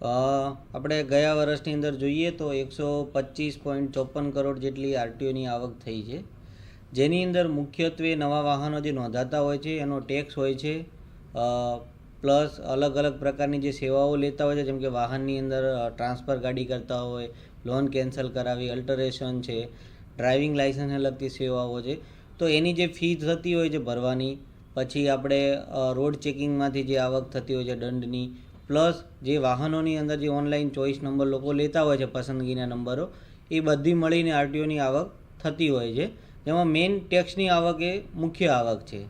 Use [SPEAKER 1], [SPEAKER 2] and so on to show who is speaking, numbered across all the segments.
[SPEAKER 1] આપણે ગયા વર્ષની અંદર જોઈએ તો એકસો પચીસ પોઈન્ટ ચોપન કરોડ જેટલી આરટીઓની આવક થઈ છે. જેની અંદર મુખ્યત્વે નવા વાહનો જે નોંધાતા હોય છે, એનો ટેક્સ હોય છે પ્લસ અલગ અલગ પ્રકારની જે સેવાઓ લેતા હોય છે, જેમ કે વાહનની અંદર ટ્રાન્સફર ગાડી કરતા હોય લોન કેન્સલ કરાવી અલ્ટરેશન છે ડ્રાઇવિંગ લાઇસન્સને લગતી સેવાઓ છે. તો એની જે ફી થતી હોય છે ભરવાની, પછી આપણે રોડ ચેકિંગમાંથી જે આવક થતી હોય છે દંડની પ્લસ જે વાહનોની અંદર જે ઓનલાઈન ચોઈસ નંબર લોકો લેતા હોય છે, પસંદગીના નંબરો, એ બધી મળીને આરટીઓની આવક થતી હોય છે. જેમાં મેઇન ટેક્સની આવક એ મુખ્ય આવક છે.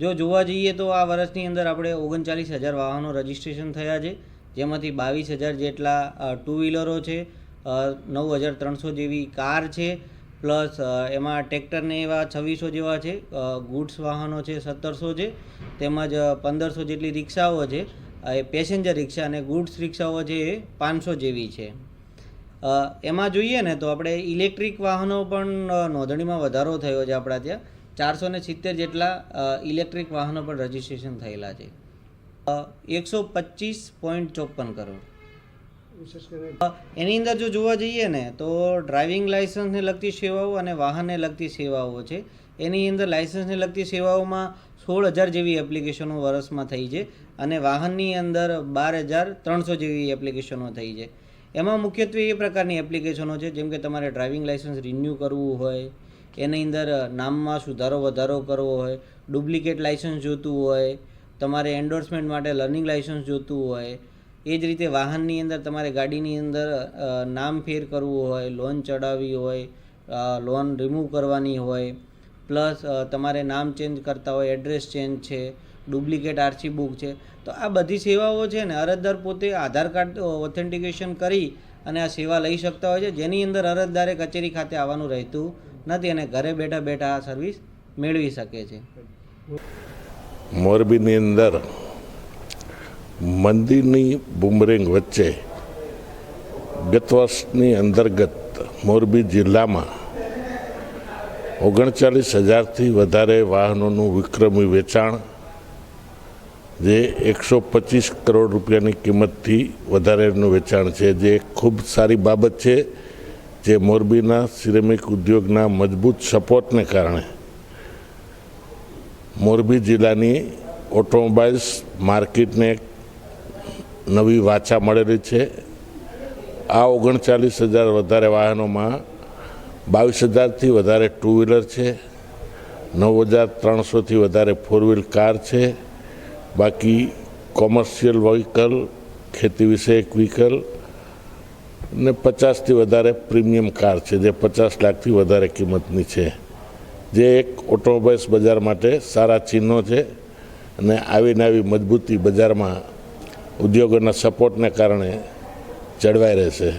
[SPEAKER 1] જો જોવા જઈએ તો આ વર્ષની અંદર આપણે ઓગણચાલીસ હજાર વાહનો રજિસ્ટ્રેશન થયા છે. જેમાંથી બાવીસ હજાર જેટલા ટુ વ્હીલરો છે નવ હજાર ત્રણસો જેવી કાર છે, પ્લસ એમાં ટ્રેક્ટરને એવા છવ્વીસો જેવા છે ગુડ્સ વાહનો છે, સત્તરસો છે, તેમજ પંદરસો જેટલી રિક્ષાઓ છે. એ પેસેન્જર રિક્ષા અને ગુડ્સ રિક્ષાઓ એ પાંચસો જેવી છે. એમાં જોઈએ ને તો આપણે ઇલેક્ટ્રિક વાહનો પણ નોંધણીમાં વધારો થયો છે આપણા ત્યાં. ચારસો ને સિત્તેર જેટલા ઇલેક્ટ્રિક વાહનો પણ રજિસ્ટ્રેશન થયેલા છે. એકસો પચીસ પોઈન્ટ ચોપન કરોડ. એની અંદર જો જોવા જઈએ ને, તો ડ્રાઇવિંગ લાઇસન્સને લગતી સેવાઓ અને વાહનને લગતી સેવાઓ છે. એની અંદર લાઇસન્સને લગતી સેવાઓમાં સોળ હજાર જેવી એપ્લિકેશનો વર્ષમાં થઈ છે અને વાહનની અંદર બાર હજાર ત્રણસો જેવી એપ્લિકેશનો થઈ છે. એમાં મુખ્યત્વે એ પ્રકારની એપ્લિકેશનો છે, જેમ કે તમારે ડ્રાઇવિંગ લાઇસન્સ રિન્યૂ કરવું હોય, એની અંદર નામમાં સુધારો વધારો કરવો હોય ડુપ્લિકેટ લાઇસન્સ જોતું હોય, તમારે એન્ડોર્સમેન્ટ માટે લર્નિંગ લાઇસન્સ જોતું હોય એ જ રીતે વાહનની અંદર તમારે ગાડીની અંદર નામ ફેર કરવું હોય, લોન ચડાવવી હોય લોન રિમૂવ કરવાની હોય, પ્લસ તમારે નામ ચેન્જ કરતા હોય એડ્રેસ ચેન્જ છે ડુપ્લિકેટ આરસી બુક છે, તો આ બધી સેવાઓ છે ને અરજદાર પોતે આધાર કાર્ડ ઓથેન્ટિકેશન કરી અને આ સેવા લઈ શકતા હોય છે, જેની અંદર અરજદારે કચેરી ખાતે આવવાનું રહેતું નથી અને ઘરે બેઠા બેઠા આ સર્વિસ મેળવી શકે છે.
[SPEAKER 2] મોરબીની અંદર મંદિરની બુમરેંગ વચ્ચે ગત વર્ષની અંતર્ગત મોરબી જિલ્લામાં ઓગણચાલીસ હજારથી વધારે વાહનોનું વિક્રમી વેચાણ, જે એકસો પચીસ કરોડ રૂપિયાની કિંમતથી વધારેનું વેચાણ છે. જે ખૂબ સારી બાબત છે જે મોરબીના સિરેમિક ઉદ્યોગના મજબૂત સપોર્ટને કારણે મોરબી જિલ્લાની ઓટોમોબાઈલ્સ માર્કેટને નવી વાચા મળેલી છે. આ ઓગણચાલીસ હજાર વધારે વાહનોમાં બાવીસ હજારથી વધારે ટુ વ્હીલર છે. નવ હજાર ત્રણસોથી વધારે ફોર વ્હીલ કાર છે. બાકી કોમર્શિયલ વ્હીકલ, ખેતી વિષયક વ્હીકલ ને પચાસથી વધારે પ્રીમિયમ કાર છે, જે પચાસ લાખથી વધારે કિંમતની છે. જે એક ઓટોમોબાઈલ્સ બજાર માટે સારા ચિહ્નો છે અને આવીને આવી મજબૂતી બજારમાં ઉદ્યોગોના સપોર્ટને કારણે જળવાઈ રહેશે.